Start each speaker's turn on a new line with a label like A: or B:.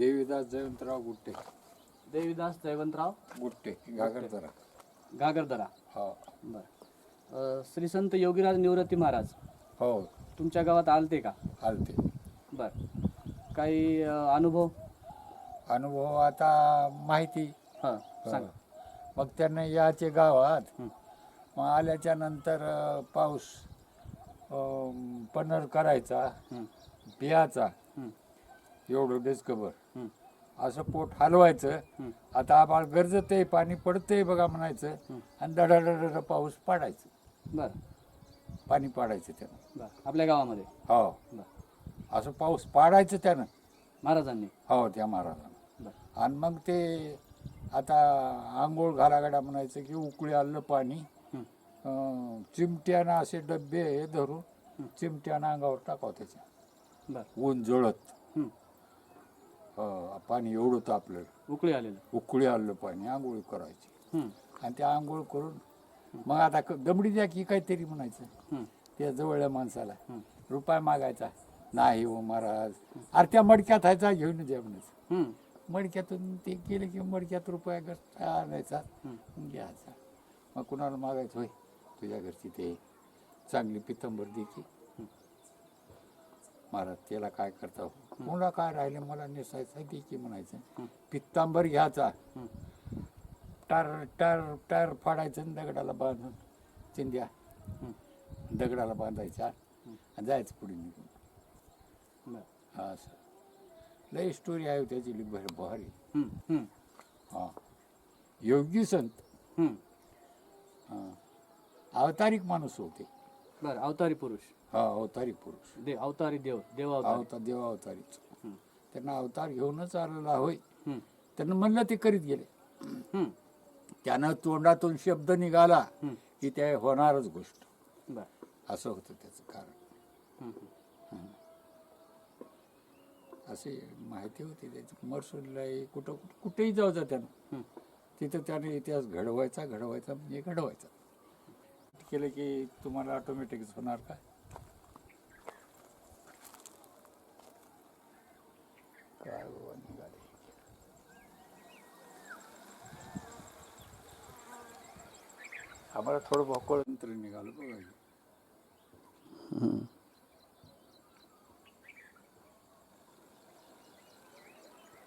A: देवीदास जयवंतराव गुट्टे.
B: देवीदास जयवंतराव
A: गुट्टे गागरदरा
B: गागरदरा
A: हो.
B: बर. श्री संत योगीराज निवृत्ती महाराज.
A: हो.
B: तुमच्या गावात आलते का?
A: आलते.
B: बर. काही अनुभव?
A: अनुभव आता माहिती.
B: हां
A: हो.
B: सांगा.
A: मग त्यांना याचे गावात. मग आल्याच्यानंतर पाऊस अं, पन्नर करायचा बियाचा एवढं बेसकबर
B: हं,
A: असं पोट हलवायचं. आता आबाळ गरजतंय पाणी पडतंय बघा म्हणायचं. आणि धडाधड पाऊस पाडायचं.
B: बर.
A: पाणी पाडायचं त्यानं.
B: बर. आपल्या गावामध्ये?
A: हो.
B: बर.
A: असं पाऊस पाडायचं त्यानं.
B: महाराजांनी?
A: हो त्या महाराजांना.
B: बर.
A: आणि मग ते आता आंघोळ घालागाड्या म्हणायचं की उकळी आलं पाणी. चिमट्यानं असे डबे हे धरून चिमट्यानं अंगावर टाकावं त्याच्या.
B: बर.
A: ऊन जळत.
B: हं.
A: पाणी एवढं तापलं.
B: उकळी आलेलं.
A: उकळी आलं पाणी आंघोळ करायची. आणि ते आंघोळ करून मग आता क- दमडी द्या की काहीतरी म्हणायचं. त्या जवळल्या माणसाला.
B: हं,
A: रुपये मागायचा. नाही हो महाराज. अरे त्या मडक्यात हायचा घेऊन द्या म्हणायचं.
B: हं,
A: मडक्यातून ते गेलं की मडक्यात रुपया गट आणायचा.
B: हं.
A: घ्यायचा. मग कुणाला मागायचं? होय तुझ्या घरची ते चांगली पितंबर दे की. महाराज त्याला काय करता हो? मुला काय राहिले? मला नेसायचं दे की म्हणायचं?
B: हं.
A: पित्तांबर घ्यायचा.
B: हं.
A: टार टार टार फाडायचं दगडाला बांधून चिंध्या.
B: हं.
A: दगडाला बांधायच्या आणि जायचं पुढे निघून.
B: बर.
A: असं. लय स्टोरी आहे हो त्याची लई भर भारी.
B: हं, हं,
A: हा. योगी संत.
B: हं.
A: हा. अवतारिक माणूस होते.
B: बर अवतारी पुरुष.
A: हा अवतारिक पुरुष.
B: देव अवतारी देव देव अवतारी
A: अवतार देव अवतारीच
B: हं,
A: त्यांना अवतार घेऊनच आलेला होय.
B: हं,
A: त्यांना म्हणलं ते करीत गेले.
B: हं,
A: त्यानं तोंडातून शब्द निघाला
B: हं.
A: की ते होणारच गोष्ट.
B: बर.
A: असं होतं त्याचं कारण.
B: हं, हं.
A: असे माहिती होती त्याची. मरसूरला कुठं कुठं कुठेही जायचं त्यानं.
B: हं.
A: तिथं त्याने इतिहास घडवायचा घडवायचा म्हणजे घडवायचा. केलं की तुम्हाला ऑटोमॅटिकच होणार का काय बाबा निघाले. आम्हाला थोडं भोकळ नंतर निघालो बघा.